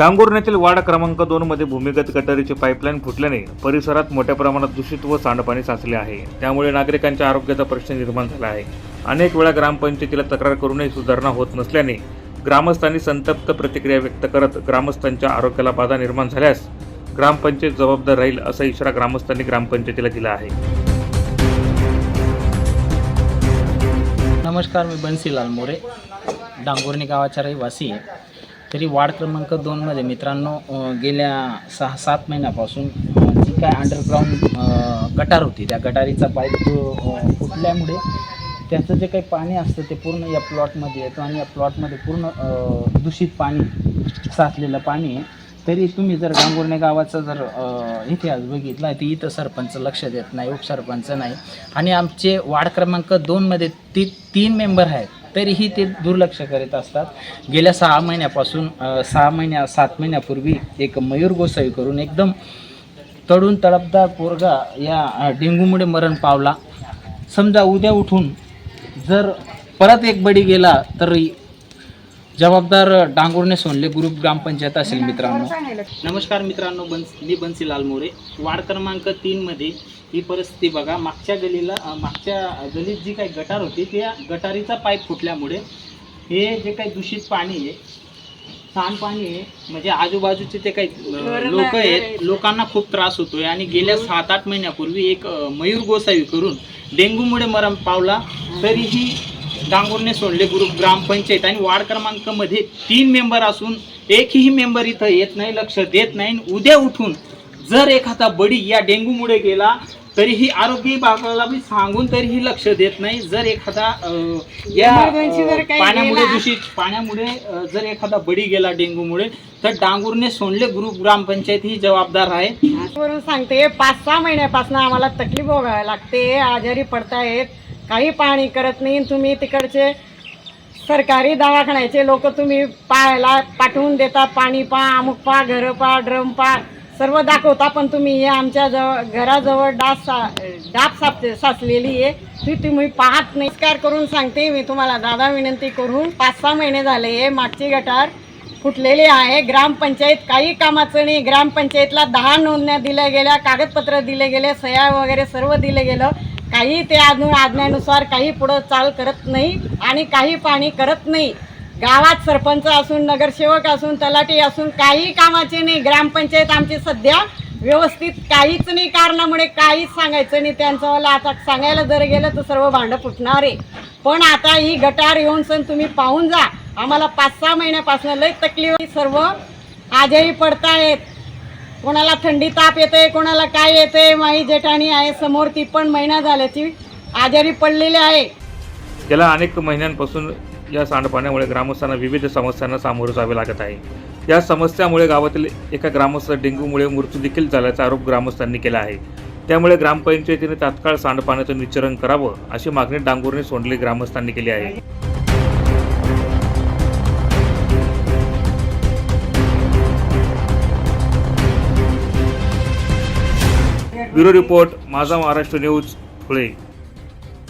डांगुर्ण्यातील ward क्रमांक दोन मध्ये भूमिगत गटारीची पाईपलाईन फुटल्याने परिसरात मोठ्या प्रमाणात दूषित व सांडपाणी साचले आहे. त्यामुळे नागरिकांच्या आरोग्याचा प्रश्न निर्माण झाला आहे. अनेक वेळा ग्रामपंचायतीला तक्रार करूनही सुधारणा होत नसल्याने ग्रामस्थांनी संतप्त प्रतिक्रिया व्यक्त करत ग्रामस्थांच्या आरोग्याला बाधा निर्माण झाल्यास ग्रामपंचायत जबाबदार राहील असा इशारा ग्रामस्थांनी ग्रामपंचायतीला दिला आहे. नमस्कार मी बन्सीलाल मोरे डांगोर्णी गावाचा रहिवासी आहे. तरी वार्ड क्रमांक दोनमध्ये मित्रांनो गेल्या सहा सात महिन्यापासून जी काय अंडरग्राऊंड गटार होती त्या गटारीचा पाईप फुटल्यामुळे त्याचं जे काही पाणी असतं ते पूर्ण या प्लॉटमध्ये येतं आणि या प्लॉटमध्ये पूर्ण दूषित पाणी साचलेलं पाणी आहे. तरी तुम्ही जर गांगुर्णे गावाचा जर इतिहास बघितला तर इथं सरपंच लक्ष देत नाही उपसरपंच नाही. आणि आमचे वार्ड क्रमांक दोनमध्ये ती तीन मेंबर आहेत. तरीही ते दुर्लक्ष करीत असतात. गेल्या सहा महिन्यापासून सहा महिन्या सात महिन्यापूर्वी एक मयूर गोसावी करून एकदम तडून तडपदार पोरगा या डेंगूमुळे मरण पावला. समजा उद्या उठून जर परत एक बडी गेला तर जबाबदार डांगुर्णे सोनले ग्रुप ग्रामपंचायत असेल मित्रांनो. नमस्कार मित्रांनो बन्स मी बन्सीलाल मोरे वार्ड क्रमांक तीनमध्ये ही परिस्थिती बघा. मागच्या गलीला मागच्या गलीत जी काही गटार होती त्या गटारीचा पाईप फुटल्यामुळे हे जे काही दूषित पाणी आहे सांडपाणी आहे म्हणजे आजूबाजूचे ते काही लोक आहेत लोकांना खूप त्रास होतोय. आणि गेल्या सात आठ महिन्यापूर्वी एक मयूर गोसावी करून डेंग्यूमुळे मरण पावला. तरीही डांगुर्णे सोडले ग्रुप ग्रामपंचायत आणि वार्ड क्रमांकामध्ये तीन मेंबर असून एकही मेंबर इथं येत नाही लक्ष देत नाही. उद्या उठून जर एखादा बडी या डेंग्यूमुळे गेला तरीही आरोग्य विभागाला बी सांगून तरीही लक्ष देत नाही. जर एखादा या पाण्यामुळे दूषित पाण्यामुळे जर एखादा बडी गेला डेंग्यूमुळे तर डांगुर्णे सोनले ग्रुप ग्रामपंचायत ही जबाबदार आहे. सांगते पाच सहा महिन्यापासून आम्हाला तकलीफ भोगावी लागते आजारी पडतायत. काही पाणी करत नाही तुम्ही तिकडचे सरकारी दवाखान्याचे लोक तुम्ही पाहायला पाठवून देता पाणी पा अमुक पा घरं पा ड्रम पा सर्व दाखवता पण तुम्ही हे आमच्या जवळ घराजवळ डास सा डाब साप साचलेली आहे. ती तुम्ही पाहत नाही. नमस्कार करून सांगते मी तुम्हाला दादा विनंती करून पाच सहा महिने झाले हे मागची गटार फुटलेली आहे. ग्रामपंचायत काही कामाचं नाही. ग्रामपंचायतला दहा नोंदण्या दिल्या गेल्या कागदपत्र दिले गेले सह्या वगैरे सर्व दिलं गेलं. काही ते अजून आज्ञानुसार काही पुढं चाल करत नाही आणि काही पाणी करत नाही. गावात सरपंच असून नगरसेवक असून तलाठी असून काही कामाचे नाही. ग्रामपंचायत आमची सध्या व्यवस्थित काहीच नाही. कारणामुळे काहीच सांगायचं नाही. त्यांचं आता सांगायला जर गेलं तर सर्व भांडं फुटणार आहे. पण आता ही गटार येऊन सण तुम्ही पाहून जा. आम्हाला पाच सहा महिन्यापासून लई तकलीफ सर्व आजारी पडतायत. कोणाला थंडी ताप येते कोणाला काय येते माई जेठाणी आहे समोर ती पण महिना झाल्याची आजारी पडलेली आहे. गेल्या अनेक महिन्यांपासून या सांडपाण्यामुळे ग्रामस्थांना विविध समस्यांना सामोरं जावे लागत आहे. या समस्यामुळे गावातील एका ग्रामस्थ डेंग्यूमुळे मृत्यू देखील झाल्याचा आरोप ग्रामस्थांनी केला आहे. त्यामुळे ग्रामपंचायतीने तात्काळ सांडपाण्याचं निचरण करावं अशी मागणी डांगोरने सोंडली ग्रामस्थांनी केली आहे. ब्युरो रिपोर्ट माझा महाराष्ट्र न्यूज धुळे